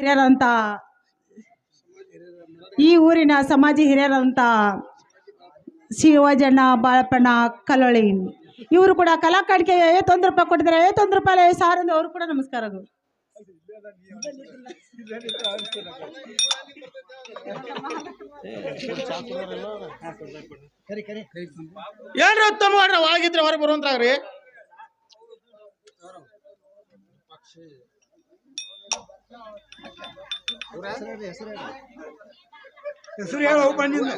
ಹಿರಿಯರಂತ ಈ ಊರಿನ ಸಮಾಜ ಹಿರಿಯರಂತ ಶಿವಜಣ್ಣ ಬಾಳಪ್ಪಣ್ಣ ಕಲ್ಲೊಳಿ ಇವರು ಕೂಡ ಕಲಾಕಾಣಿಕೆ ಐವತ್ತೊಂದು ರೂಪಾಯಿ ಕೊಟ್ಟಿದ್ದಾರೆ. ಐವತ್ತೊಂದು ರೂಪಾಯಿ ಸಾವಿರ ಅವರು ಕೂಡ ನಮಸ್ಕಾರಗಳು ಏನ್ರಿ ಉತ್ತಮ ಆಗಿದ್ರೆ ಹೊರಗೆ ಬರುವಂತಾಗ್ರಿ. ಹೆಸರು ಹೇಳ ಬಂದಿಲ್ಲ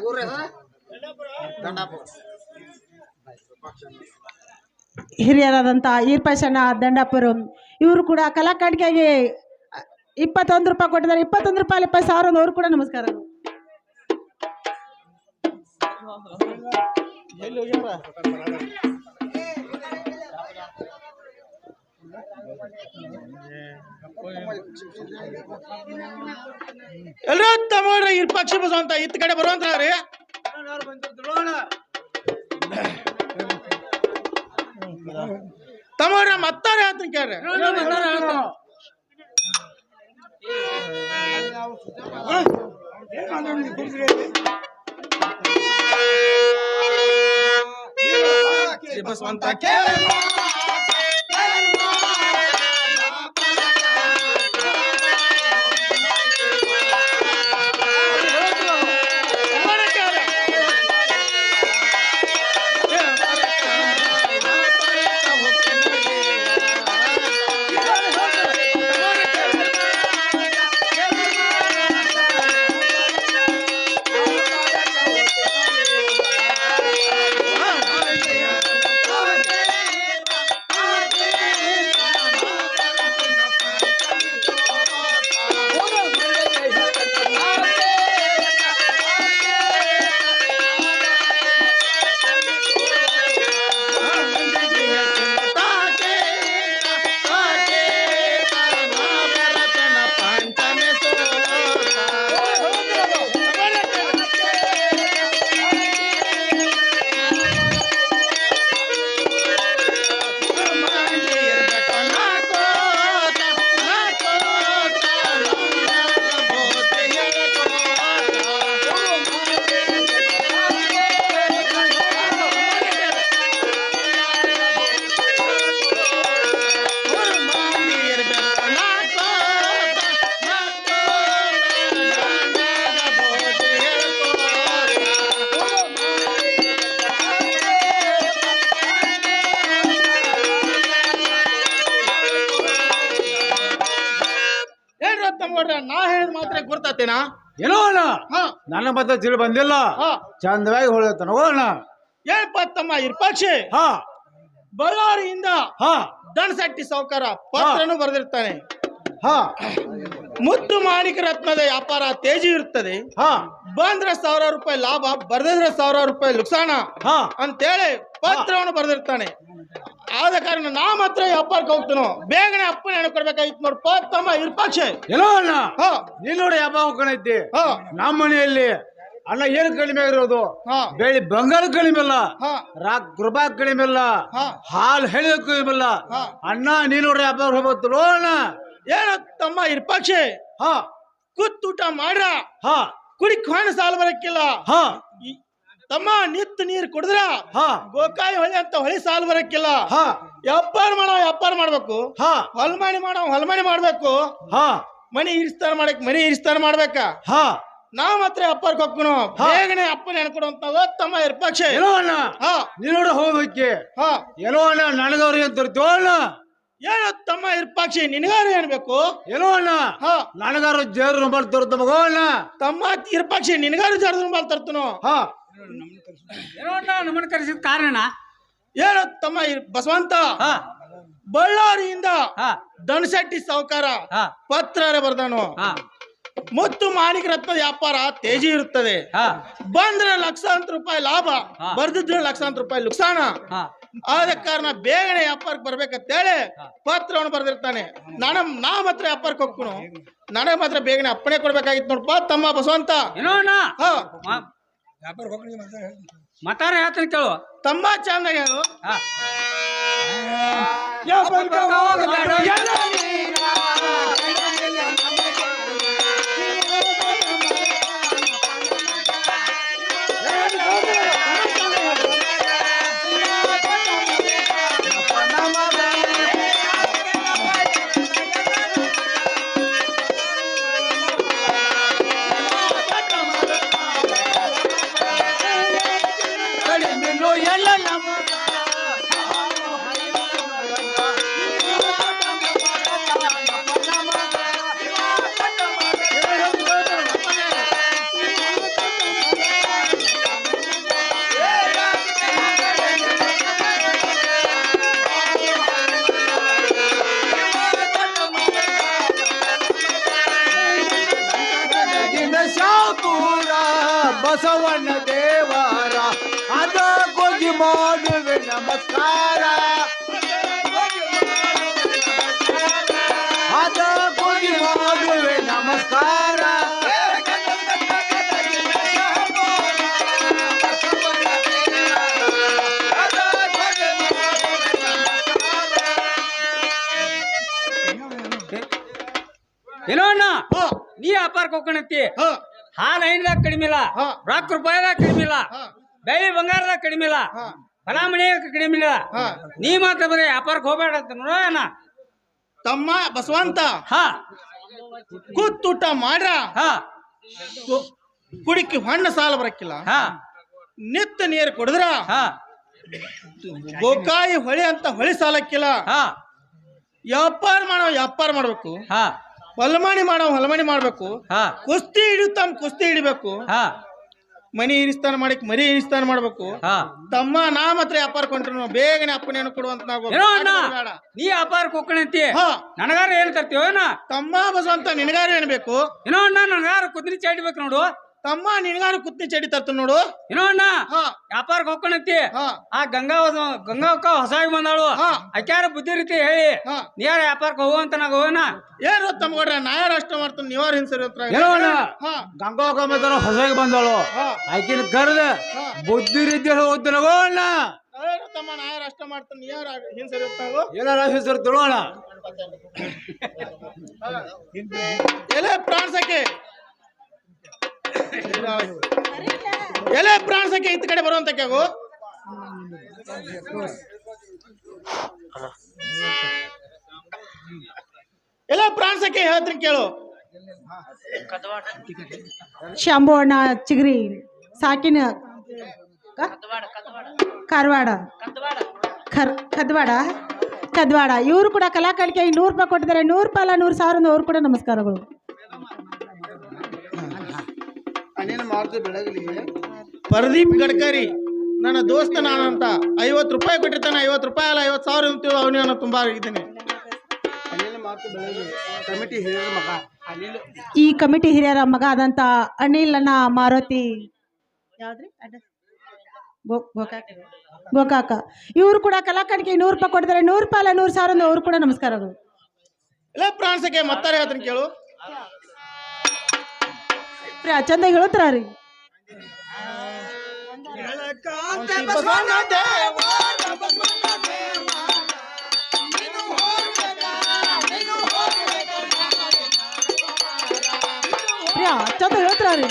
ಹಿರಿಯರಾದಂಥ ಈರ್ಪಶಣ್ಣ ದಂಡಾಪುರ. ಇವರು ಕೂಡ ಕಲಾಕಾಣಿಕೆಗೆ ಇಪ್ಪತ್ತೊಂದು ರೂಪಾಯಿ ಕೊಟ್ಟಿದ್ದಾರೆ. ಇಪ್ಪತ್ತೊಂದು ರೂಪಾಯಿ ಇಪ್ಪತ್ತು ಸಾವಿರ ಅವರು ಕೂಡ ನಮಸ್ಕಾರಗಳು ಎಲ್ರೂ ಉತ್ತಮ ಇರ್ಪಕ್ಷ ಬಸವಂತ ಇತ್ತ ಕಡೆ ಬರುವಂತಾಗ್ರಿ ತಮ್ಮವ್ರ ಮತ್ತಾರ ಹೇಳ್ತೀನಿ ಕೇಳ್ರಿ. ಬಸವಂತ ಏನ್ರಿ ಹೇಳಿದ ಮಾತ್ರ ಏನೋ ಅಣ್ಣ ಹಾ. ನನ್ನ ಮತ್ತೆ ತಿಳಿ ಬಂದಿಲ್ಲ. ಚಂದವಾಗಿ ಹೊಳ್ತಾನ ಅಣ್ಣ. ಏನಪ್ಪ ತಮ್ಮ ಇರ್ಪಾಕ್ಷಿ. ಹಾ. ಬಳ್ಳಾರಿಯಿಂದ ಹಾ. ದಣಸಟ್ಟಿ ಸಾವುಕಾರ ಪತ್ರನು ಬರೆದಿರ್ತಾನೆ. ಹಾ. ಮುತ್ತು ಮಾಣಿಕ ರತ್ನದ ವ್ಯಾಪಾರ ತೇಜಿ ಇರ್ತದೆ. ಹಾ. ಬಂದ್ರೆ ಸಾವಿರ ರೂಪಾಯಿ ಲಾಭ ಬರ್ದಿದ್ರೆ ಸಾವಿರ ರೂಪಾಯಿ ನುಕ್ಸಾನ ಹಾ. ಅಂತೇಳಿ ಪತ್ರವನ್ನು ಬರೆದಿರ್ತಾನೆ. ಆದ ಕಾರಣ ನಾ ಮಾತ್ರ ಅಪ್ಪಾರ್ಕ ಹೋಗ್ತಾನೋ? ಬೇಗನೆ ಅಪ್ಪನ ಹೆಣ್ಣು ಕೊಡ್ಬೇಕಾಯ್ತು ನೋಡ್ ತಮ್ಮ ಇರ್ಪಾಕ್ಷ ಏನೋ ಅಣ್ಣ ನೀನ್ ನೋಡಿ ಹಬ್ಬ ಹೋಗ್ಕೊಂಡೈತಿ ನಮ್ಮ ಮನೆಯಲ್ಲಿ ಅಣ್ಣ ಏನು ಕಡಿಮೆ ಇರೋದು ಬೆಳಿ ಬಂಗಾರ ಕಡಿಮೆ ಇಲ್ಲ ರಾಕ್ ಕೃಪಾ ಕಡಿಮೆ ಇಲ್ಲ. ಹಾಲು ಹೇಳಿದ ಕಡಿಮೆ ಇಲ್ಲ. ಅಣ್ಣ ನೀನ್ ನೋಡಿ ಹಬ್ಬ ಹೋಗ್ಬೋದು ಅಣ್ಣ. ಏನ ತಮ್ಮ ಇರ್ಪಾಕ್ಷಿ ಹಾ. ಕುತ್ತೂಟ ಮಾಡ್ರ. ಹ. ಕುಡಿ ಕಾಣ ಸಾಲ ಬರಕ್ಕಿಲ್ಲ ಹ. ತಮ್ಮ ನಿತ್ ನೀರ್ ಕುಡಿದ್ರ ಹಾ. ಗೋಕಾಯಿ ಹೊಳಿ ಅಂತ ಹೊಳಿ ಸಾಲ್ ಬರಕ್ಕಿಲ್ಲ. ಹಾ. ವ್ಯಾಪಾರ ಮಾಡೋ ವ್ಯಾಪಾರ ಮಾಡ್ಬೇಕು. ಹಾ. ಹೊಲ್ಮಣಿ ಮಾಡೋ ಹೊಲ್ಮಣಿ ಮಾಡ್ಬೇಕು. ಹಾ. ಮನಿ ಇರಿಸ್ತಾರ ಮಾಡಕ್ ಮನಿ ಇರಿಸ್ತಾರ ಮಾಡ್ಬೇಕ. ಹಾ. ನಾವ್ ಮಾತ್ರ ವ್ಯಾಪಾರಕ್ಕೆ ಕೊಕ್ಕನು. ಬೇಗನೆ ಅಪ್ಪನ ಹೆಣ್ಕೊಡು ತಮ್ಮ ಇರ್ಪಾಕ್ಷಿ. ಏನೋ ಅಣ್ಣ ಹಾ. ನೀನ್ ನೋಡಿ ಹಾ. ಏನೋ ಅಣ್ಣ ನನಗವ್ರಿಗೆ ಅಂತ ತೋಣ ಏನು ತಮ್ಮ ಇರ್ಪಾಕ್ಷಿ ನಿನಗಾರ ಏನ್ಬೇಕು ಏನೋ ಅಣ್ಣ ನನಗಾರು ಜೇರು ನಂಬರ್ ತರ್ತ ಮಗೋ ಅಣ್ಣ. ತಮ್ಮ ಇರ್ಪಾಕ್ಷಿ ನಿನಗಾರು ಜೇರು ಬಾಲ್ ತರ್ತನು. ಹಾ. ನಮ್ಮನ್ನ ಕರೆಸಿದ ಕಾರಣ ಏನು ತಮ್ಮ ಬಸವಂತ? ಹಾ. ಬಳ್ಳಾರಿಯಿಂದ ದನಶೆಟ್ಟಿ ದಣಸಟ್ಟಿ ಸಾವುಕಾರ ಹಾ. ಪತ್ರ ಬರ್ದನು? ಮತ್ತು ಮುತ್ತು ಮಾಣಿಕ ರತ್ನ ವ್ಯಾಪಾರ ತೇಜಿ ಇರುತ್ತದೆ. ಹಾ. ಬಂದ್ರೆ ಲಕ್ಷಾಂತರ ರೂಪಾಯಿ ಲಾಭ. ಬರ್ದಿದ್ರೆ ಲಕ್ಷಾಂತರ ರೂಪಾಯಿ ನುಕ್ಸಾನ. ಹಾ. ಆದ ಕಾರಣ ಬೇಗನೆ ವ್ಯಾಪಾರಕ್ಕೆ ಬರ್ಬೇಕಂತೇಳಿ ಪತ್ರವನ್ನು ಬರ್ದಿರ್ತಾನೆ. ನನ್ನ ನಾ ಮಾತ್ರ ವ್ಯಾಪಾರಕ್ಕೆ ಹೋಗ್ಕೊನು ನನಗೆ ಮಾತ್ರ ಬೇಗನೆ ಅಪ್ಪಣೆ ಕೊಡ್ಬೇಕಾಗಿತ್ತು ನೋಡಪ್ಪ ತಮ್ಮ ಬಸವಂತ. ಮತಾರ ಹೇಳ್ತೀನಿ ಕೇಳು. ತಮ್ಮ ಚಂದ ಹೇಳು. ಬಸವಣ್ಣ ದೇವರ ರೊಕ್ಕ ರೂಪಾಯಿದಾಗ ಕಡಿಮೆ ಇಲ್ಲ. ಬೆಳ್ಳಿ ಬಂಗಾರದಾಗ ಕಡಿಮೆ ಇಲ್ಲ. ಹೊಲ ಮನೆಯಾಗ ಕಡಿಮೆ ಇಲ್ಲ. ಹಾ. ನೀ ಮಾತ್ರ ಬರೀ ವ್ಯಾಪಾರಕ್ಕೆ ಹೋಗ್ಬೇಡ ಅಂತ ನೋಡೋಣ ತಮ್ಮ ಬಸವಂತ. ಹಾ. ಕೂತ್ತೂಟ ಮಾಡ್ರ. ಹಾ. ಕುಡಿಕಿ ಕುಡಿಕೆ ಹಣ್ಣು ಸಾಲ ಬರಕ್ಕಿಲ್ಲ ಹಾ. ನಿತ್ತ ನೀರು ಕುಡಿದ್ರ. ಹಾ. ಗೋಕಾಯಿ ಹೊಳಿ ಅಂತ ಹೊಳಿ ಸಾಲಕ್ಕಿಲ್ಲ. ಹಾ. ವ್ಯಾಪಾರ ಮಾಡೋ ವ್ಯಾಪಾರ ಮಾಡ್ಬೇಕು. ಹಾ. ಹೊಲಮಣಿ ಮಾಡೋ ಹೊಲಮಣಿ ಮಾಡ್ಬೇಕು. ಹಾ. ಕುಸ್ತಿ ಹಿಡಿತಾನ ಕುಸ್ತಿ ಹಿಡಿಬೇಕು. ಹಾ. ಮನಿ ಇರಿಸ್ತಾನ ಮಾಡಕ್ ಮರಿ ಇರಿಸ್ತಾನ ಮಾಡ್ಬೇಕು. ಹಾ. ತಮ್ಮ ನಾ ಮಾತ್ರ ವ್ಯಾಪಾರ ಕೊಂಡ್ರು ಬೇಗನೆ ಅಪ್ಪನೇನು ಕೊಡುವಂತ ನಾವು ಏನೋ ಅಣ್ಣ ಬೇಡ. ನೀ ವ್ಯಾಪಾರ ಹೋಗ್ಕೊಳಂತಿ ಹಾ. ನನಗಾರ ಏನ್ ತಮ್ಮ ಬಸವಂತ ನಿನಗಾರ ಏನ್ ಬೇಕು? ಏನೋ ಅಣ್ಣ ನನಗಾರ ಕುದ್ರಿ ಚಾಡ್ಬೇಕು ನೋಡು. ತಮ್ಮ ನಿನಗಾರು ಕುತ್ತಿ ಚಡಿ ತರ್ತ ನೋಡು. ಏನೋ ಅಣ್ಣ. ವ್ಯಾಪಾರಕ್ಕೆ ಹೋಗ್ಕೊಂಡಿ ಆ ಗಂಗಾ ಗಂಗಾವಕ್ಕ ಹೊಸಾಗಿ ಬಂದಾಳು. ಅಕ್ಯಾರ ಬುದ್ಧಿ ರೀತಿ ಹೇಳಿ. ಹಾ. ನೀ ಯಾರ ವ್ಯಾಪಾರಕ್ಕೆ ಹೋಗುವಂತ ನಾ ಹೋಗೋಣ. ಏನು ತಮ್ಮ ನಾ ಯಾರು ಅಷ್ಟ ಮಾಡ್ತಾನೆ ನೀವಾರ ಹಿಂಸರಿ ಅಂತ ಏನೋ ಅಣ್ಣ. ಹಾ. ಗಂಗೋಕಮ್ಮದನ ಹೊಸಗೆ ಬಂದಳು ಆಕಿನ ಕರೆದ ಬುದ್ಧಿ ರೀತಿ ಏನು ತಮ್ಮ ನಾ ಯಾರು ಅಷ್ಟ ಮಾಡ್ತಾನೆ ಯಾರು ಹಿಂಸರಿ ಏನಾರ ಹಿಂಸರಿ ತಿಳೋಣ ಎಲೆ ಪ್ರಾಣಸಕ್ಕೆ ಪ್ರಾಣ ಸಂಖ್ಯೆ ಇತ್ತ ಕಡೆ ಬರುವಂತ ಕೇಗು? ಎಲ್ಲ ಪ್ರಾಣ ಸಂಖ್ಯೆ ಹೇಳ್ತೀನಿ ಕೇಳು. ಶಾಂಬು ಅಣ್ಣ, ಚಿಗ್ರಿ, ಸಾಕಿನ ಕಾರವಾಡ. ಕದ್ವಾಡ ಕದ್ವಾಡ ಇವರು ಕೂಡ ಕಲಾಕಾಳಿಕೆ ನೂರು ರೂಪಾಯಿ ಕೊಟ್ಟಿದ್ದಾರೆ. ನೂರು ರೂಪಾಯಿ ಅಲ್ಲ ನೂರು ಸಾವಿರ ಅವ್ರು ಕೂಡ ನಮಸ್ಕಾರಗಳು. ಪರದೀಪ್ ಗಡ್ಕರಿ ನನ್ನ ದೋಸ್ತ ನಾನಂತ. ಐವತ್ತು ರೂಪಾಯಿ ಕೊಟ್ಟಿರ್ತಾನೆ ಐವತ್ತು ರೂಪಾಯಿ ಅಲ್ಲ ಐವತ್ತು ಸಾವಿರ ಅಂತೀವಿ ಅವನಿಗೆ ತುಂಬಾ ಆಗಿದ್ದೀನಿ ಈ ಕಮಿಟಿ ಹಿರಿಯರ ಮಗ ಆದಂತ ಅನಿಲ್ ಅಣ್ಣ ಮಾರುತಿ. ಯಾವ್ದ್ರಿ? ಅಡ್ಡ ಗೋ- ಗೋಕಾಕ. ಇವ್ರು ಇವರು ಕೂಡ ಕಲಾಕಾಣಿಕೆ ನೂರು ರೂಪಾಯಿ ಕೊಡ್ತಾರೆ. ನೂರು ರೂಪಾಯಿ ಅಲ್ಲ ನೂರು ಸಾವಿರ ಅವ್ರು ಕೂಡ ನಮಸ್ಕಾರಗಳು ಇಲ್ಲ ಪ್ರಾಣಸಕ್ಕೆ ಮತ್ತಾರೆ ಹೇಳ್ತೀನಿ ಕೇಳು. ಪ್ರಿಯ ಚಂದ ಹೇಳತ್ರ ರೀ. ಪ್ರಿಯ ಚಂದ ಹೇಳತ್ರ ರೀ.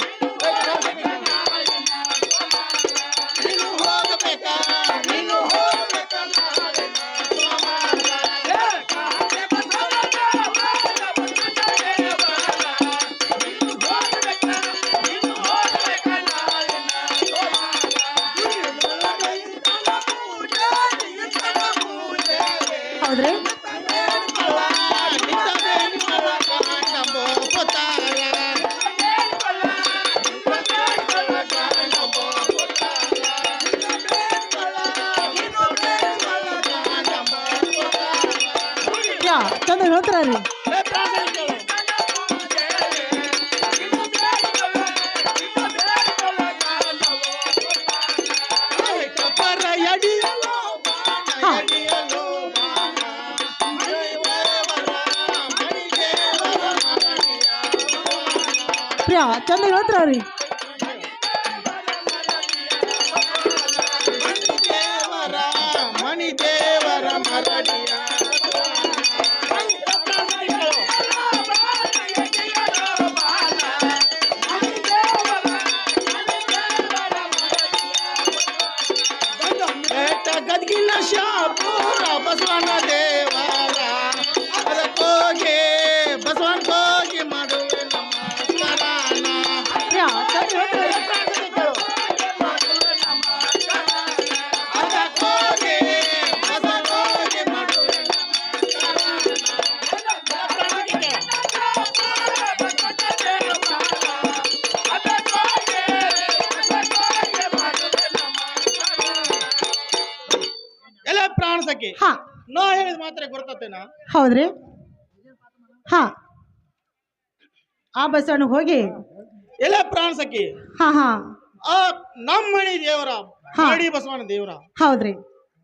ಚಂದ ಹೇಳ್ತಾರ ರೀ ಹಾ. ಪ್ರಿಯ ಚಂದ ಹೌದ್ರಿ? ಹಾ. ಆ ಬಸವಣ್ಣ ಹೋಗಿ. ಎಲ್ಲ ಪ್ರಾಣ ಸಖಿ. ಹಾ ಹಾ. ಆ ನಮ್ಮಣಿ ದೇವರ. ಮಾಡಿ ಬಸವಣ್ಣ ದೇವರ. ಹೌದ್ರಿ.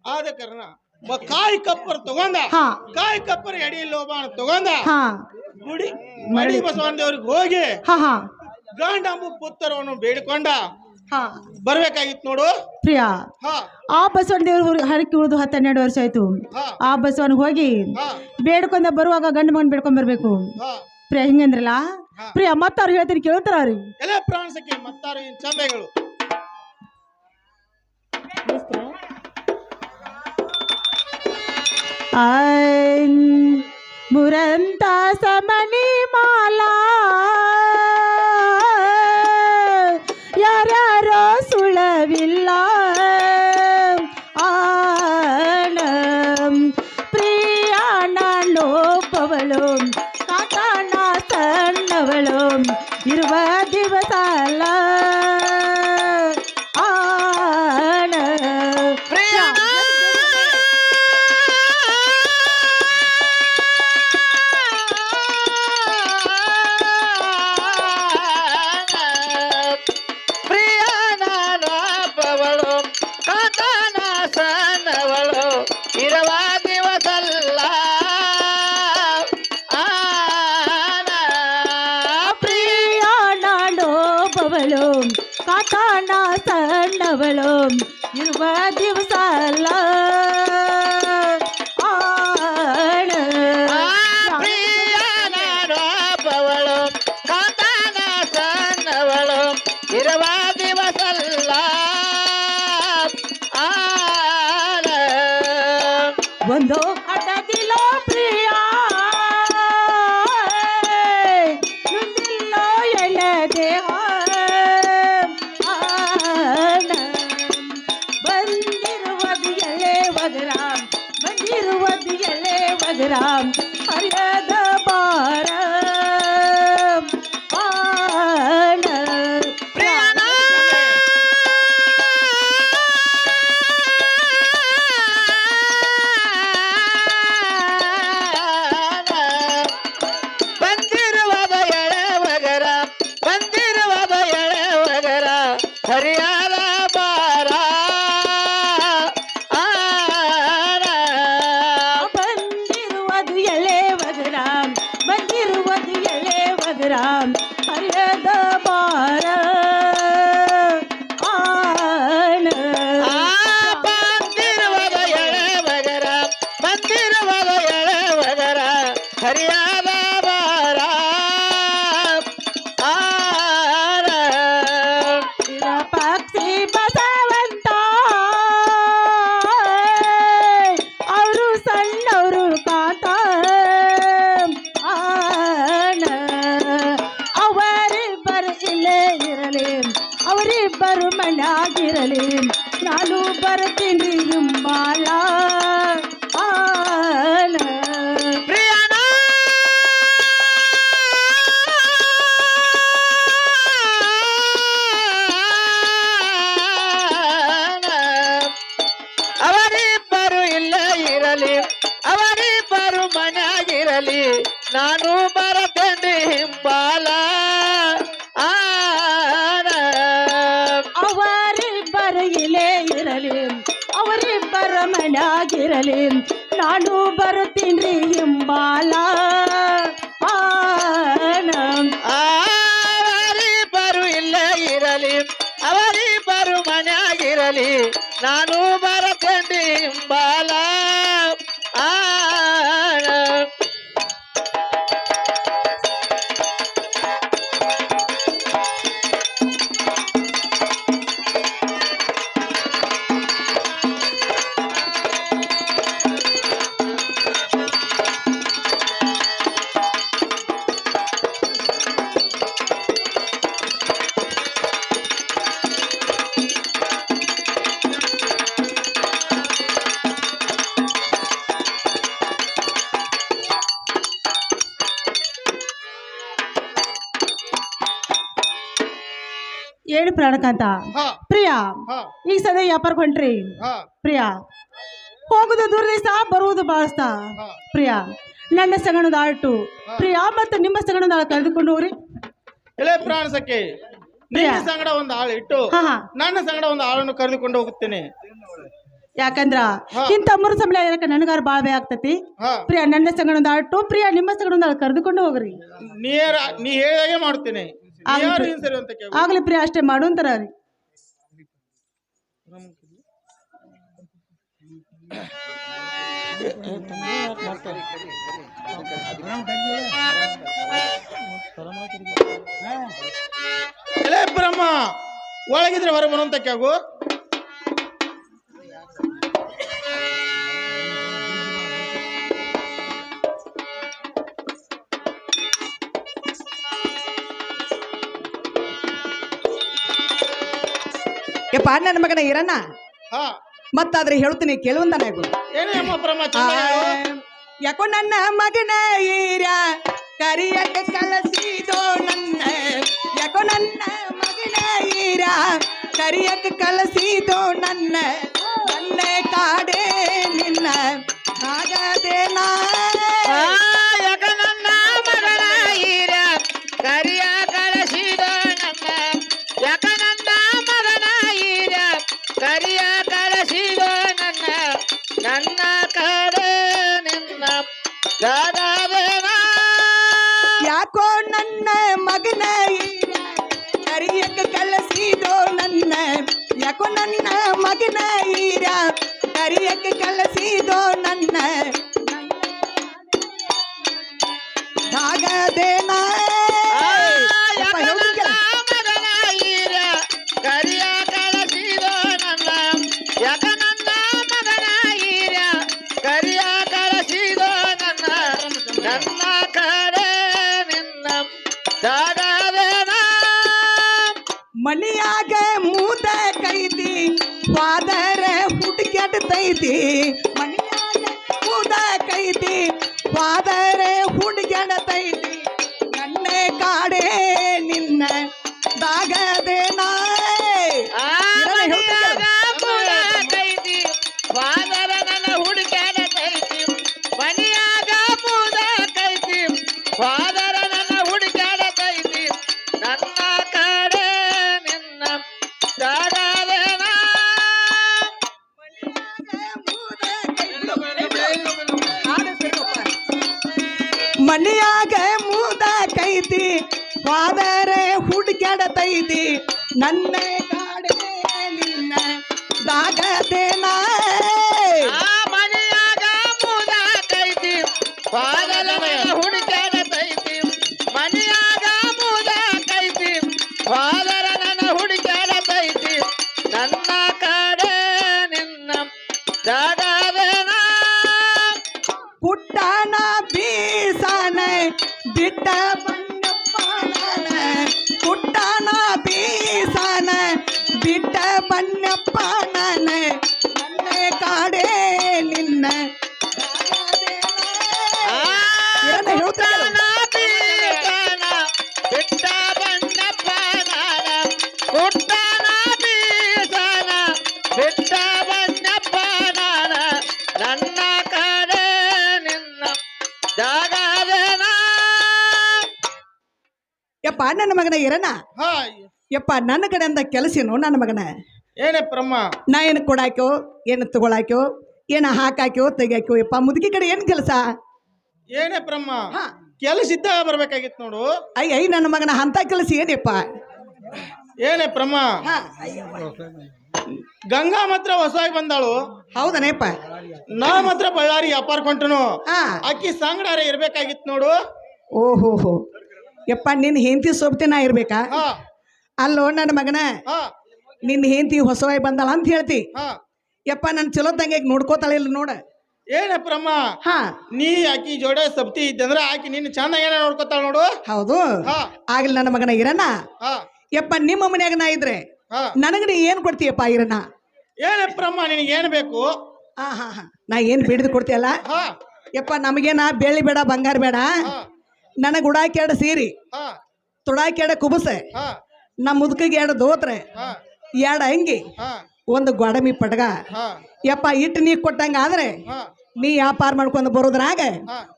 ಆದ ಕಾರಣ ಮ- ಕಾಯಿ ಕಪ್ಪರ್ ತಗೊಂಡ. ಹಾ. ಕಾಯಿ ಕಪ್ಪರ್ ಎಡಿ ಲೋಬಾಣ ತಗೊಂಡ. ಹಾ. ಗುಡಿ ಮಡಿ. ಬಸವಣ್ಣ ದೇವ್ರಿಗೆ ಹೋಗಿ. ಹಾ ಹಾ. ಗಂಡಂಬು ಪುತ್ರವನ್ನು ಬೇಡಿಕೊಂಡ. ಬರ್ಬೇಕಾಗಿತ್ತು ನೋಡು. ಪ್ರಿಯಾ ಆ ಬಸವನ ದೇವ್ರ ಹರಕೆ ಉಳಿದು ಹತ್ತು ಹನ್ನೆರಡು ವರ್ಷ ಆಯ್ತು. ಆ ಬಸವಣ್ಣ ಹೋಗಿ ಬೇಡ್ಕೊಂಡ ಬರುವಾಗ ಗಂಡು ಮಗನ್ ಬೇಡ್ಕೊಂಡ್ ಬರ್ಬೇಕು. ಪ್ರಿಯಾ ಹಿಂಗಂದ್ರಲ್ಲ. ಪ್ರಿಯಾ ಮತ್ತ ಅವ್ರು ಹೇಳ್ತೀನಿ ಕೇಳ್ತಾರ ಅವ್ರಿ ಎಲ್ಲ ಪ್ರಾಣ ಸಖಿ ಮತ್ತಾರು ಇನ್ ಚಂದಗಳು. ಮುರಂತ ಸಮನಿ ಮಾಲಾ దివసాల ಬಂದಿರುವದ ಎಳೆವಗರ ಹರಿಯಾದ ಬಾರ ಅವರಿಬ್ಬರು ಇಲ್ಲೇ ಇರಲಿ ಅವರಿಬ್ಬರ ಮನ್ಯಾಗಿರಲಿ ನಾನು ಬರುತ್ತೀನಿ ಹಿಂಬಾಲ ಆನ. ಅವರಿಬ್ಬರು ಇಲ್ಲೇ ಇರಲಿ ಅವರಿಬ್ಬರು ಮನೆಯಾಗಿರಲಿ ನಾನು ಹೇಳಿ ಪ್ರಾಣಕಾಂತ. ಪ್ರಿಯಾ ಈಗ ಸದ್ಯ ವ್ಯಾಪಾರಕ್ಕೆ ಹೊಂಟ್ರಿ ಪ್ರಿಯಾ ಹೋಗುದು ದೂರ ದಿವಸ ಬರುವುದು ಬಾಳಸ್ತ. ಪ್ರಿಯಾ ನನ್ನ ಸಗಣದ ಆಟು. ಪ್ರಿಯಾ ಮತ್ತೆ ನಿಮ್ಮ ಸಗಣದ ಆಳು ಕಳೆದುಕೊಂಡು ಹೋಗ್ರಿ. ಎಳೆ ಪ್ರಾಣ ಸಖಿ ನಿನ್ನ ಸಂಗಡ ಒಂದು ಆಳು ಇಟ್ಟು ನನ್ನ ಸಂಗಡ ಒಂದು ಆಳನ್ನು ಕರೆದುಕೊಂಡು ಹೋಗುತ್ತೇನೆ. ಯಾಕಂದ್ರ ಇಂತ ಇಂಥ ಮೂರು ಸಂಬಳ ಯಾಕೆ ನನಗಾರ ಬಾಳ ಭಯ ಆಗ್ತತಿ. ಪ್ರಿಯಾ ನನ್ನ ಸಂಗಡ ಒಂದು ಆಟು ಪ್ರಿಯಾ ನಿಮ್ಮ ಸಂಗಡ ಒಂದು ಆಳು ಕರೆದುಕೊಂಡು ಹೋಗ್ರಿ. ನೀರ ನೀ ಹೇಳಿದಾಗೆ ಮಾಡ್ತೇನೆ. ನೀ ಆಗ್ಲಿ ಪ್ರಿಯ ಅಷ್ಟೇ ಮಾಡು ಅಂತಾರ ರೀ ಬ್ರಹ್ಮ ಒಳಗಿದ್ರೆ ಹೊರ ಬರುವಂತ ಕ್ಯಾಗು ಯಪ್ಪ ನನ್ನ ಮಗನ ಇರಣ್ಣ ಹಾ. ಮತ್ತಾದ್ರೆ ಹೇಳ್ತೀನಿ ಬ್ರಹ್ಮ ಯಾಕೋ ನನ್ನ ಮಗನ ಈರ ಕರಿಯಕ್ಕೆ ಕಲಸಿದೋ ನನ್ನ. ಯಾಕೋ ನನ್ನ ಮಗನ ಈರ ಕರಿಯಕ್ಕೆ ಕಲಸಿದೋ ನನ್ನ. ನನ್ನ ಕಾಡೇ ನಿನ್ನ. ಕರಿಯಕ್ಕೆ ಕಲಸಿದೋ ಹುಡುಕ್ಯಾಡ್ತೈತಿ ಮನೆಯಾಗ ಕೂದ ಕೈತಿ ಫಾದರ ಹುಡುಕ್ಯಾಡತೈತಿ ನನ್ನ ಕಾಡೆ ನಿನ್ನ ದಾಗದೆ ಹುಡುಗ. ಕೈತಿ ಕೈತಿ ಮನೆಯಾಗ ಮುದ ಕೈತಿ ಫಾದರ ಕಾಡೆ ನಿನ್ನ ನಿನ್ನ. ಜಾಗದೇನ? ಯಪ್ಪ ನನ್ನ ಮಗನ ಇರನ ಹಾ ಯಪ್ಪ ನನ್ನ ಕಡೆಯಿಂದ ಕೆಲಸೇನು ನನ್ನ ಮಗನ? ಏನೇ ಪ್ರಮ್ಮ ನಾ ಏನು ಕೊಡಾಕ್ಯೋ ಏನು ತಗೊಳಾಕ್ಯೋ ಏನು ಹಾಕಾಕ್ಯೋ ತೆಗ್ಯಾಕ್ಯೋ ಯಪ್ಪ ಮುದುಕಿ ಕಡೆ ಏನು ಕೆಲಸ? ಏನೇ ಪ್ರಮ್ಮ ಹಾ. ಕೆಲಸ ಇದ್ದ ಬರ್ಬೇಕಾಗಿತ್ತು ನೋಡು. ಅಯ್ಯ ಅಯ್ಯ ನನ್ನ ಮಗನ ಅಂತ ಕೆಲಸ ಏನಪ್ಪ? ಏನೇ ಪ್ರಮ್ಮ ಹಾ. ಗಂಗಾ ಮಾತ್ರ ಹೊಸವಾಗಿ ಬಂದಾಳು. ಹೌದನೇಪ್ಪ? ನಾ ಮಾತ್ರ ಬಳ್ಳಾರಿ ವ್ಯಾಪಾರ ಕೊಂಟನು. ಹಾ. ಅಕ್ಕಿ ಸಂಗಡಾರ ಇರ್ಬೇಕಾಗಿತ್ತು ನೋಡು. ಓಹೋ ಯಪ್ಪ ನಿನ್ನ ಹೆಂಡತಿ ನಾ ಇರ್ಬೇಕಾ? ಅಲ್ಲೋ ನನ್ನ ಮಗನ. ನಿನ್ನ ಹೆಂಡತಿ ಹೊಸವಾಗಿ ಬಂದಾಳ ಅಂತ ಹೇಳ್ತಿ. ಯಪ್ಪ ನನ್ನ ಚಲೋ ತಂಗಿ ನೋಡ್ಕೋತಾಳಿಲ್ಲ ನೋಡ. ಏನಪ್ರಮ್ಮ ಹಾ. ನೀ ಆಕಿ ಜೋಡ ಸಬ್ತಿ ಇದ್ದಂದ್ರ ಆಕಿ ನಿನ್ನ ಚಂದ ಏನ ನೋಡ್ಕೋತಾಳ ನೋಡು. ಹೌದು. ಆಗ್ಲಿ ನನ್ನ ಮಗನ ಇರನ ಹಾ. ಯಪ್ಪ ನಿಮ್ಮ ಮನ್ಯಾಗ ನಾ ಇದ್ರೆ ನನಗ ನೀ ಏನು ಕೊಡ್ತೀಯಪ್ಪ ಇರನ ಏನಪ್ರಮ್ಮ ನಿನಗೆ ಏನು ಬೇಕು? ಹಾ ಹಾ ಹಾ. ನಾ ಏನು ಬಿಡಿದು ಕೊಡ್ತೀಯಲ್ಲ? ಯಪ್ಪ ನಮಗೇನ ಬೆಳ್ಳಿ ಬೇಡ ಬಂಗಾರ ಬೇಡ. ನನಗ ಉಡಾಕಿ ಎರಡು ಸೀರಿ. ತುಡಾಕಿ ಎರಡು ಕುಬಸೆ. ನಮ್ಮ ಮುದುಕಿಗೆ ಎರಡು ದೋತ್ರೆ. ಎರಡು ಅಂಗಿ? ಒಂದು ಗೋಡಂಬಿ ಪಡ್ಗ ಹಾ. ಯಪ್ಪ ಇಟ್ಟು ನೀ ಕೊಟ್ಟಂಗ ಆದ್ರೆ ನೀ ವ್ಯಾಪಾರ ಮಾಡ್ಕೊಂಡು ಬರೋದ್ರಾಗ.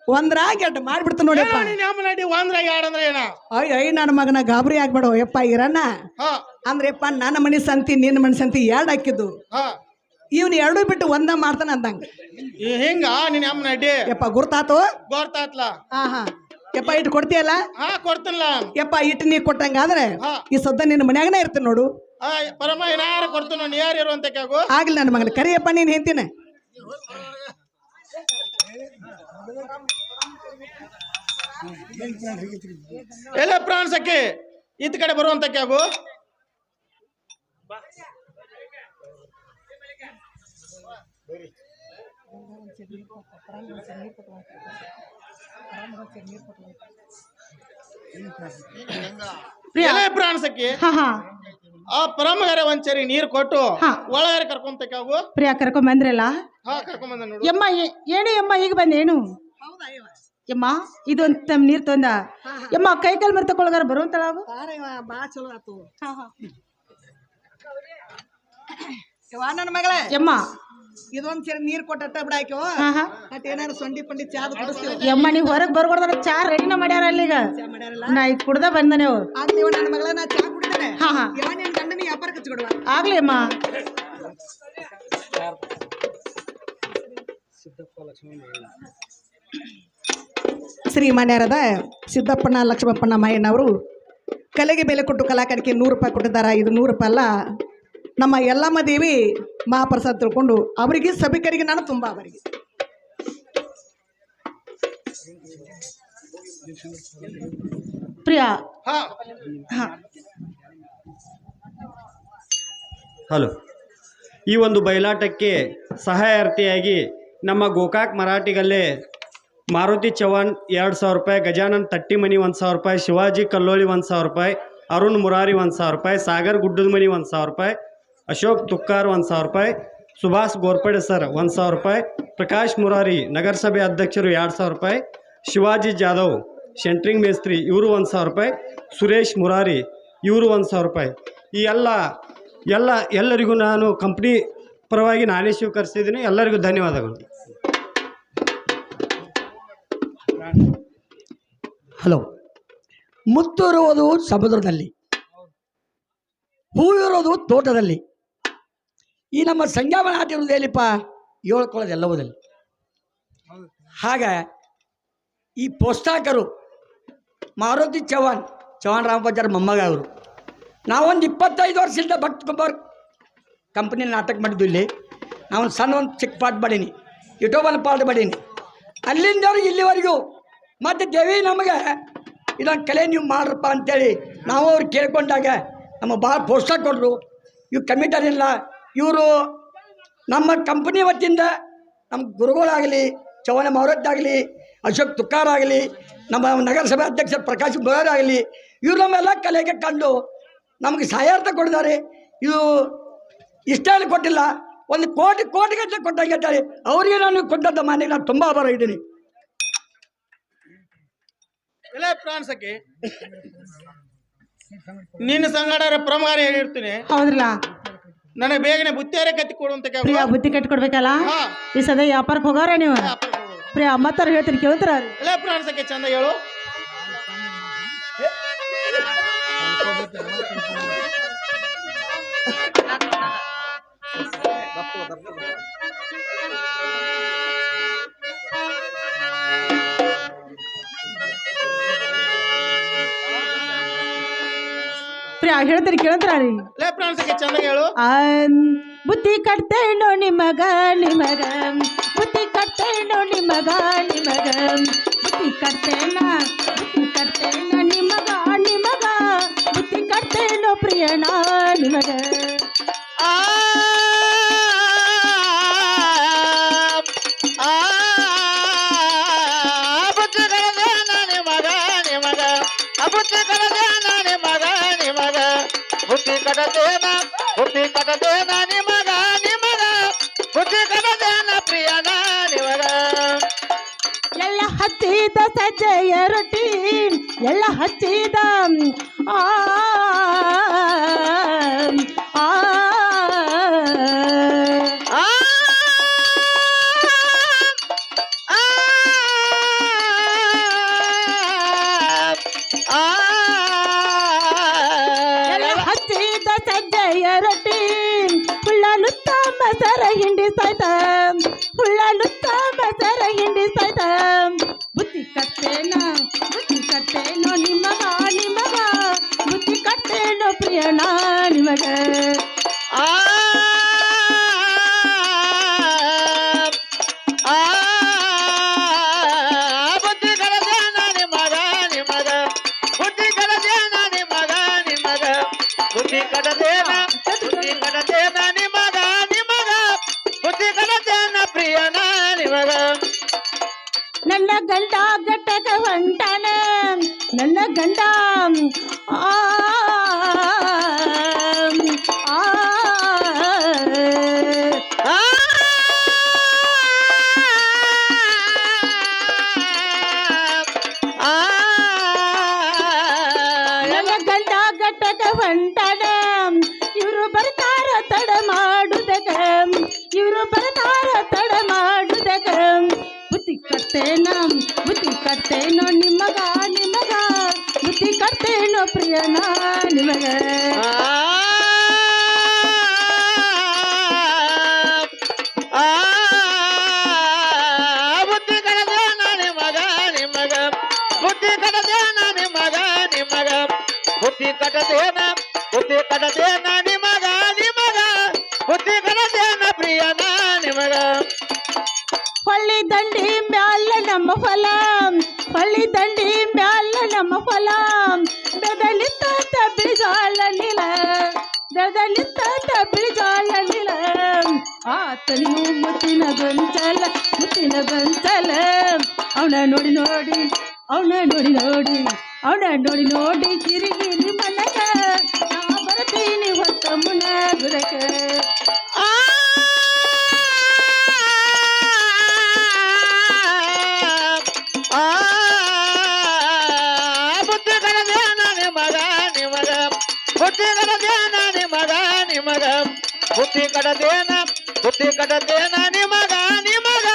ಒಂದ್ರಾಗ ಎಡ್ ಮಾಡ್ಬಿಡ್ತು ನೋಡಿ ಅಯ್ಯ ಅಯ್ಯ ನನ್ನ ಮಗನ ಗಾಬರಿ ಆಗ್ಬೇಡ. ಯಪ್ಪ ಇರಣ್ಣ. ಅಂದ್ರಪ್ಪ ನನ್ನ ಮನೆ ಸಂತಿ ನಿನ್ನ ಮನಿ ಸಂತಿ ಎರಡು ಹಾಕಿದ್ದು. ಇವ್ನು ಎರಡು ಬಿಟ್ಟು ಒಂದ ಮಾಡ್ತಾನ ಅಂದಂಗ. ಹಿಂಗ? ನೀನ್ ನಮ್ಮ ನಡಿ ಯಪ್ಪ ಗುರ್ತಾತು? ಗೊತ್ತಾತ್ಲ ಹಾ ಹಾ. ಯಪ್ಪ ಇಟ್ಟು ಕೊಡ್ತೀಯಲ್ಲ? ಹಾ ಕೊಡ್ತೀನಲ್ಲ ಯಪ್ಪ ಇಟ್ಟು ನೀ ಕೊಟ್ಟಂಗಾದ್ರೆ. ಈ ಸದ್ದ ನಿನ್ನ ಮನ್ಯಾಗನೇ ಇರ್ತೀನಿ ನೋಡು. ಆ ಪರಮ ಏನಾರ ಕೊಡ್ತೀನೋ ನೀ ಯಾರು ಇರುವಂತ ಕ್ಯಾಗು ಆಗ್ಲಿ ನನ್ನ ಮಗನ ಕರಿಯಪ್ಪ ನೀನು ಹೇಳ್ತೀನಿ ಎಲ್ಲ ಪ್ರಾಣಸಕ್ಕೆ ಇತ್ ಕಡೆ ಬರುವಂತ ಕ್ಯಾಗು ಪ್ರಾಣ ಸಖಿ ಹಾ ಹಾ. ಆ ಪರಮಗಾರ ಒಂಚರಿ ನೀರ್ ಕೊಟ್ಟು ಹಾ. ಒಳಗಾರ ಕರ್ಕೊಂತ ಪ್ರಿಯಾ ಕರ್ಕೊಂಡ್ ಬಂದ್ರಲ್ಲ? ಹಾ ಕರ್ಕೊಂಡ್ ಬಂದ ನೋಡು. ಯಮ್ಮ ಏ- ಏನು ಯಮ್ಮ ಈಗ ಬಂದೇನು ಯಮ್ಮ ಇದೊಂದ್ ಅಂತ ನೀರ್ ತಂದ. ಯಮ್ಮ ಕೈ ಕಾಲು ಮರ್ ತಕೊಳಗಾರ ಬರುವಂತಳ ಅವು? ಬಾ ಚಲೋ ಆತು. ನನ್ನ ಮಗಳೇ? ಯಮ್ಮ ಇದೊಂದ್ ಸೇರಿ ನೀರ್ ಕೊಟ್ಟ ಬಿಡಾಕ್ಯೋ ಹಾ ಏನಾರ ಸೊಂಡಿ ಪಂಡಿ ಚಾದ ಕುಡಿಸ್ತೀವಿ. ಯಮ್ಮ ನೀ ಹೊರಗೆ ಬರ್ಕೊಡ್ದಾರ ಚಾ ರೆಡಿನ ಮಾಡ್ಯಾರ ಅಲ್ಲಿ ನಾ ಈಗ ಕುಡ್ದ ಬಂದ ನೀವು ಆಗ್ಲಿ ಇವ ನನ್ನ ಮಗಳ ನಾ ಚಾ ಕುಡಿದ್ರೆ ಹಾ ಹಾ. ಯಾವ ಆಗ್ಲಿ ಅಮ್ಮ. ಶ್ರೀಮಾನ್ಯರದ ಸಿದ್ದಪ್ಪನ ಲಕ್ಷ್ಮಪ್ಪನ ಮಾಯಣ್ಣವರು ಕಲೆಗೆ ಬೆಲೆ ಕೊಟ್ಟು ಕಲಾಕಾರಕ್ಕೆ ನೂರು ರೂಪಾಯಿ ಕೊಟ್ಟಿದ್ದಾರೆ. ಇದು ನೂರು ರೂಪಾಯಿ ಅಲ್ಲ. ನಮ್ಮ ಎಲ್ಲಮ್ಮ ದೇವಿ ಮಹಾಪ್ರಸಾದ ತಿಳ್ಕೊಂಡು ಅವರಿಗೆ ಸಭಿಕರಿಗೆ ನಾನು ತುಂಬ ಅವರಿಗೆ ಪ್ರಿಯಾ. ಹಾ. ಹಾ. ಹಲೋ. ಈ ಒಂದು ಬಯಲಾಟಕ್ಕೆ ಸಹಾಯಾರ್ಥಿಯಾಗಿ ನಮ್ಮ ಗೋಕಾಕ್ ಮರಾಠಿಗಲ್ಲೇ ಮಾರುತಿ ಚವಾಣ್ ಎರಡು ಸಾವಿರ ರೂಪಾಯಿ, ಗಜಾನನ್ ತಟ್ಟಿಮನಿ ಒಂದು ಸಾವಿರ ರೂಪಾಯಿ, ಶಿವಾಜಿ ಕಲ್ಲೋಳಿ ಒಂದು ಸಾವಿರ ರೂಪಾಯಿ, ಅರುಣ್ ಮುರಾರಿ ಒಂದು ಸಾವಿರ ರೂಪಾಯಿ, ಸಾಗರ್ ಗುಡ್ಡದ ಮನಿ ಒಂದು ಸಾವಿರ ರೂಪಾಯಿ, ಅಶೋಕ್ ತುಕ್ಕಾರ್ ಒಂದು ಸಾವಿರ ರೂಪಾಯಿ, ಸುಭಾಷ್ ಗೋರ್ಪಡೆ ಸರ್ ಒಂದು ಸಾವಿರ ರೂಪಾಯಿ, ಪ್ರಕಾಶ್ ಮುರಾರಿ ನಗರಸಭೆ ಅಧ್ಯಕ್ಷರು ಎರಡು ಸಾವಿರ ರೂಪಾಯಿ, ಶಿವಾಜಿ ಜಾಧವ್ ಸೆಂಟ್ರಿಂಗ್ ಮೇಸ್ತ್ರಿ ಇವರು ಒಂದು ಸಾವಿರ ರೂಪಾಯಿ, ಸುರೇಶ್ ಮುರಾರಿ ಇವರು ಒಂದು ಸಾವಿರ ರೂಪಾಯಿ. ಈ ಎಲ್ಲ ಎಲ್ಲ, ಎಲ್ಲರಿಗೂ ನಾನು ಕಂಪ್ನಿ ಪರವಾಗಿ ನಾನೇ ಸ್ವೀಕರಿಸಿದ್ದೀನಿ. ಎಲ್ಲರಿಗೂ ಧನ್ಯವಾದಗಳು. ಹಲೋ. ಮುತ್ತು ಇರುವುದು ಸಮುದ್ರದಲ್ಲಿ. ಹೂವಿರೋದು ತೋಟದಲ್ಲಿ. ಈ ನಮ್ಮ ಸಂಜಾವನ ಆಟ ಏನಪ್ಪ ಹೇಳ್ಕೊಳ್ಳೋದು ಎಲ್ಲವುದಲ್ಲಿ. ಹಾಗ, ಈ ಪೋಸ್ಟಾಕರು ಮಾರುತಿ ಚೌಹಾಣ್ ಚೌಹಾಣ್ ರಾಮ್ ಬಜಾರ್ ಮೊಮ್ಮಗ ಅವರು. ನಾವೊಂದು ಇಪ್ಪತ್ತೈದು ವರ್ಷದಿಂದ ಭಕ್ತ ಕುಮಾರ್ ಕಂಪ್ನಿ ನಾಟಕ ಮಾಡಿದ್ದು ಇಲ್ಲಿ. ನಾವು ಸಣ್ಣ ಒಂದು ಚಿಕ್ಕ ಪಾಟ್ ಮಾಡೀನಿ. ಯೂಟ್ಯೂಬಲ್ಲಿ ಪಾಠ ಮಾಡೀನಿ. ಅಲ್ಲಿಂದವ್ರಿಗೆ ಇಲ್ಲಿವರೆಗೂ ಮತ್ತು ದೇವಿ ನಮಗೆ ಇದೊಂದು ಕಲೆ ನೀವು ಮಾಡ್ರಪ್ಪ ಅಂತೇಳಿ ನಾವು ಅವ್ರು ಕೇಳ್ಕೊಂಡಾಗ ನಮ್ಮ ಭಾಳ ಪ್ರೋತ್ಸಾಹ ಕೊಟ್ಟರು ಇವು ಕಮಿಟರ್ ಇಲ್ಲ. ಇವರು ನಮ್ಮ ಕಂಪ್ನಿ ವತಿಯಿಂದ ನಮ್ಮ ಗುರುಗಳಾಗಲಿ, ಚವನ ಮಹರತ್ತಾಗಲಿ ಅಶೋಕ್ ತುಕ್ಕಾರಾಗಲಿ, ನಮ್ಮ ನಗರಸಭೆ ಅಧ್ಯಕ್ಷ ಪ್ರಕಾಶ್ ಬುರಾರ್ ಆಗಲಿ, ಇವರು ನಮ್ಮೆಲ್ಲ ಕಲೆಗೆ ಕಂಡು ನಮಗೆ ಸಹಾಯಾರ್ಥ ಕೊಡಿದ್ದಾರೆ ಇದು ಇಷ್ಟೇ ಕೊಟ್ಟಿಲ್ಲ ಒಂದು ಕೋಟಿ ಕೋಟಿಗಟ್ಟಲೆ ಕೊಟ್ಟಂಗೆ ಅವರಿಗೆ ನಾನು ಕೊಟ್ಟಂಥ ಮನೆಗೆ ನಾನು ತುಂಬ ಆಭಾರ ಇದ್ದೀನಿ. ಪ್ರಾಣಸಕ್ಕೆ ನಿನ್ನ ಸಂಗಡ ಪ್ರಮಗಾರ ಹೇಳಿರ್ತೀನಿ. ಹೌದ್ರಲ್ಲ? ನನಗೆ ಬೇಗನೆ ಬುತ್ತಿಯಾರೆ ಕತ್ತಿ ಕೊಡುವಂತ ಪ್ರಿಯ ಬುತ್ತಿ ಕಟ್ಕೊಡ್ಬೇಕಲ್ಲ ಈ ಸದ ವ್ಯಾಪಾರಕ್ಕೆ ಹೋಗಾರ ನೀವು? ಪ್ರಿಯ ಮತ್ತಾರ ಹೇಳ್ತೀನಿ ಕೇಳ್ತಾರ? ಎಲ್ಲ ಪ್ರಾಣಸಕ್ಕೆ ಚಂದ ಹೇಳು. ಪ್ರಿಯಾ ಹೇಳ್ತೀನಿ ಕೇಳ್ತಾರ ರೀ ಎಲೆ ಪ್ರಾಣಸಕ್ಕೆ ಚಂದ ಹೇಳು ಆನ್ ಬುದ್ಧಿ ಕಟ್ತೇನೋ ನಿಮಗ ನಿಮಗ ಬುದ್ಧಿ ಕಟ್ತೇನೋ ನಿಮಗ ನಿಮಗ ಬುದ್ಧಿ ಕಟ್ತೇನ ಬುದ್ಧಿ ಕಟ್ತೇನ ನಿಮಗ ನಿಮಗ ಬುದ್ಧಿ ಕಟ್ತೇನೋ ಪ್ರಿಯಣ ನಿಮಗ ಬುದ್ಧಿ ಕಡದೇನ ಬುದ್ಧಿ ಕಡದೇನ ನಿಮಗ ನಿಮಗ. ಬುದ್ಧಿ ಕಡದೇನ ಪ್ರಿಯನ ನಿಮಗ. ಎಲ್ಲ ಹಚ್ಚಿದ ಸಜ್ಜೆಯ ರೊಟ್ಟಿ, ಎಲ್ಲ ಹಚ್ಚಿದ ಗಂಡ ಗಟ್ಟಕ ಹೊಂಟಾನ ನನ್ನ ಗಂಡ ಆ ಆ ಕಡದೇನ ನಿಮಗ ನಿಮಗ. ಬುದ್ಧಿ ಕಡದೇನ ಪ್ರಿಯನ ನಿಮಗ. ಹೊಳ್ಳಿ ದಂಡಿ ಮ್ಯಾಲ ನಮ್ಮ ಫಲ. ಹೊಳ್ಳಿ ದಂಡಿ ಮ್ಯಾಲ ನಮ್ಮ ಫಲ. ಬೆದಲಿತ್ತ ಬಿಳಿಜಾಳ ನಿಲ. ಬೆದಲಿತ್ತ ನಿಲ. ಆತನಿಯು ಮುತ್ತಿನ ಗೊಂಚಲ ಮುತ್ತಿನ ಗೊಂಚಲ ಅವನ ನೋಡಿ ನೋಡಿ, ಅವನ ನೋಡಿ ನೋಡಿ, ಅವನ ನೋಡಿ ನೋಡಿ ಕಿರಿಗಿರಿ ಮನಗ. ಬುದ್ಧಿ ಕಡದೇನ ಬುದ್ಧಿ ಕಡದೇನ ನಿಮಗ ನಿಮಗ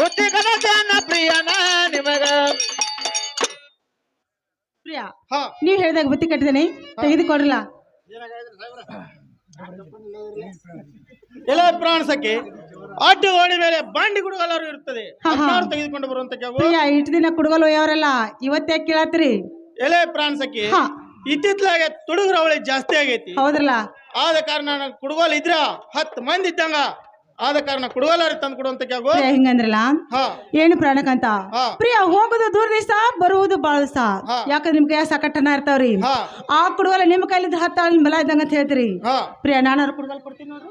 ಬುದ್ಧಿ ಕಡದೇನ ಪ್ರಿಯನ ನಿಮಗ ಪ್ರಿಯ ಹಾ. ನೀವ್ ಹೇಳಿದಾಗ ಬುತ್ತಿ ಕಟ್ಟಿದೇನೆ ತೆಗೆದುಕೊಡ್ರಲ್ಲ? ಎಲ್ಲ ಪ್ರಾಣಸಕ್ಕೆ ಅಡ್ಡ ಓಡಿ ಮೇಲೆ ಬಂಡಿ ಗುಡುಗಲರು ಇರ್ತದೆ ತೆಗೆದುಕೊಂಡು ಬರುವಂತ ಇಟ್ಟು ದಿನ ಕುಡುಗಲು ಯಾವರೆಲ್ಲ ಇವತ್ತೇ ಕೇಳತ್ರಿ ಎಲೆ ಪ್ರಾಣಸಕ್ಕೆ. ಇತ್ತಿತ್ಲಾಗೆ ತುಡುಗ್ರ ಅವಳಿ ಜಾಸ್ತಿ ಆಗೈತಿ. ಹೌದ್ರಲ್ಲ? ಆದ ಕಾರಣ ಕುಡುಗೋಲ್ ಇದ್ರ ಹತ್ತು ಮಂದಿ ಇದ್ದಂಗ ಆದ ಕಾರಣ ಕೊಡುವಲ್ಲಾರ ತಂದು ಕೊಡುವಂತ ಪ್ರಿಯಾ ಹಿಂಗಂದ್ರಲ್ಲ? ಹಾ. ಏನು ಪ್ರಾಣಕ್ಕಂತ? ಪ್ರಿಯ ಹೋಗುದು ದೂರ ದಿವಸ ಬರುವುದು ಬಾಳ ದಿವಸ ಯಾಕಂದ್ರೆ ನಿಮ್ ಕೈಯಾಗ ಸಕಟ್ಟನ ಇರ್ತಾವ್ರಿ? ಹಾ. ಆ ಕುಡುವಲ್ಲ ನಿಮ್ ಕೈಲಿ ಹತ್ತ ಬಲ ಇದ್ದಂಗ ಅಂತ ಹೇಳ್ತೀರಿ? ಪ್ರಿಯ ಪ್ರಿಯಾ ನಾನು ಕುಡುಗಲ್ ಕೊಡ್ತೀನಿ ನೋಡ್ರಿ.